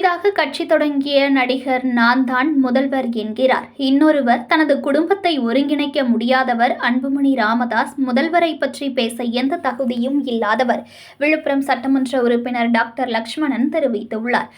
கட்சி தொடங்கிய நடிகர் நான் தான் முதல்வர் என்கிறார். இன்னொருவர் தனது குடும்பத்தை ஒருங்கிணைக்க முடியாதவர் அன்புமணி ராமதாஸ் முதல்வரை பற்றி பேச எந்த தகுதியும் இல்லாதவர். விழுப்புரம் சட்டமன்ற உறுப்பினர் டாக்டர் லக்ஷ்மணன் தெரிவித்துள்ளார்.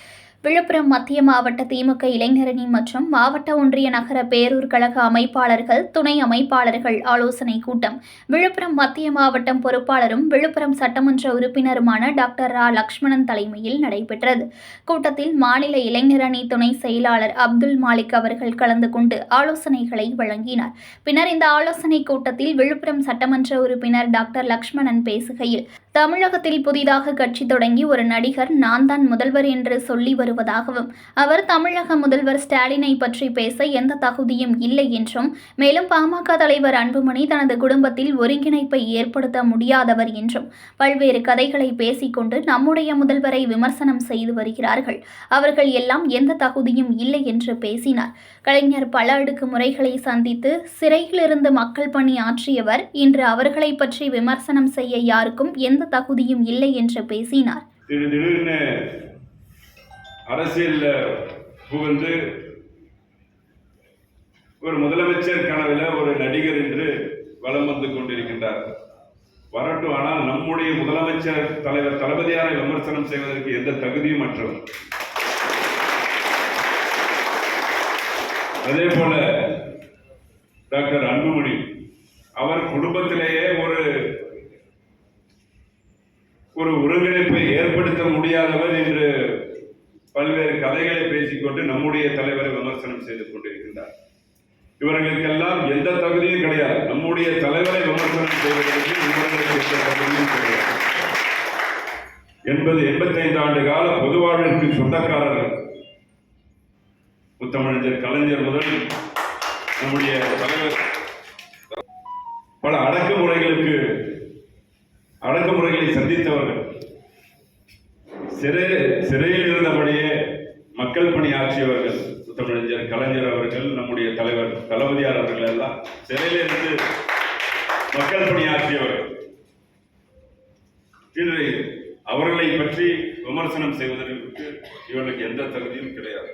விழுப்புரம் மத்திய மாவட்ட திமுக இளைஞரணி மற்றும் மாவட்ட ஒன்றிய நகர பேரூர் கழக அமைப்பாளர்கள் துணை அமைப்பாளர்கள் ஆலோசனை கூட்டம். விழுப்புரம் மத்திய மாவட்டம் பொறுப்பாளரும் விழுப்புரம் சட்டமன்ற உறுப்பினருமான டாக்டர் ரா. லக்ஷ்மணன் தலைமையில் நடைபெற்றது. கூட்டத்தில் மாநில இளைஞரணி துணை செயலாளர் அப்துல் மாலிக் அவர்கள் கலந்து கொண்டு ஆலோசனைகளை வழங்கினார். பின்னர் இந்த ஆலோசனை கூட்டத்தில் விழுப்புரம் சட்டமன்ற உறுப்பினர் டாக்டர் லக்ஷ்மணன் பேசுகையில் தமிழகத்தில் புதிதாக கட்சி தொடங்கி ஒரு நடிகர் நான் தான் முதல்வர் என்று சொல்லி வருவதாகவும் அவர் தமிழக முதல்வர் ஸ்டாலினை பற்றி பேச எந்த தகுதியும் இல்லை என்றும் மேலும் பாமக தலைவர் அன்புமணி தனது குடும்பத்தில் ஒருங்கிணைப்பை ஏற்படுத்த முடியாதவர் என்றும் பல்வேறு கதைகளை பேசிக்கொண்டு நம்முடைய முதல்வரை விமர்சனம் செய்து வருகிறார்கள். அவர்கள் எல்லாம் எந்த தகுதியும் இல்லை என்று பேசினார். கலைஞர் பல அடுக்கு முறைகளை சந்தித்து சிறையிலிருந்து மக்கள் பணி ஆற்றியவர் இன்று அவர்களை பற்றி விமர்சனம் செய்ய யாருக்கும் எந்த தகுதியும் இல்லை என்று பேசினார். திடீர் திடீர்னு அரசியல்ல புகுந்து ஒரு முதலமைச்சர் கனவில் ஒரு நடிகர் என்று வலம் வந்து கொண்டிருக்கின்றார். வரட்டும் ஆனால் நம்முடைய முதலமைச்சர் தலைவர் தளபதியாரை விமர்சனம் செய்வதற்கு எந்த தகுதியும் அற்றவர். அதே போல டாக்டர் அன்புமணி அவர் குடும்பத்திலேயே ஒரு ஒரு ஒருங்கிணைப்பை ஏற்படுத்த முடியாதவர் என்று பல்வேறு கதைகளை பேசிக்கொண்டு நம்முடைய தலைவரை விமர்சனம் செய்து கொண்டிருக்கின்றார். இவர்களுக்கெல்லாம் எந்த தகுதியும் கிடையாது. நம்முடைய தலைவரை விமர்சனம் செய்வதற்கு இவர்களுக்கு எந்த தகுதியும் கிடையாது. என்பது எண்பத்தைந்து ஆண்டு கால பொதுவாழ்விற்கு சொந்தக்காரர்கள். முத்தமிழஞ்சர் கலைஞர் முதல் நம்முடைய தலைவர். பல அடக்குமுறைகளுக்கு அடக்குமுறைகளை சந்தித்தவர்கள். சிறை சிறையில் இருந்தபடியே மக்கள் பணி ஆற்றியவர்கள் முத்தமிழஞ்சர் கலைஞர் அவர்கள் நம்முடைய தலைவர் தளபதியார் அவர்கள் எல்லாம் சிறையில் இருந்து மக்கள் பணி ஆற்றியவர்கள். இன்று அவர்களை பற்றி விமர்சனம் செய்வதற்கு இவர்களுக்கு எந்த தகுதியும் கிடையாது.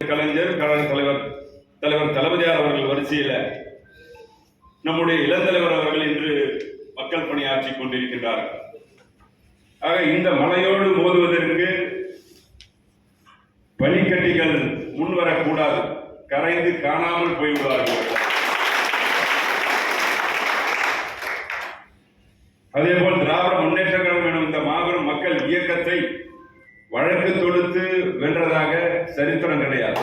கலைஞர் கழக தலைவர் தலைவர் தளபதியார் அவர்கள் வரிசையில் நம்முடைய இளந்தலைவர் அவர்கள் இன்று மக்கள் பணியாற்றிக் கொண்டிருக்கின்றார்கள் ஆக இந்த மலையோடு மோதுவதற்கு பனிக்கட்டிகள் முன்வரக்கூடாது. கரைந்து காணாமல் போய்விடுவார்கள். அதேபோல் திராவிட முன்னேற்ற கழகம் எனும் இந்த மாபெரும் மக்கள் இயக்கத்தை வழக்கு தொடுத்து வென்றதாக சரித்திரம் கிடையாது.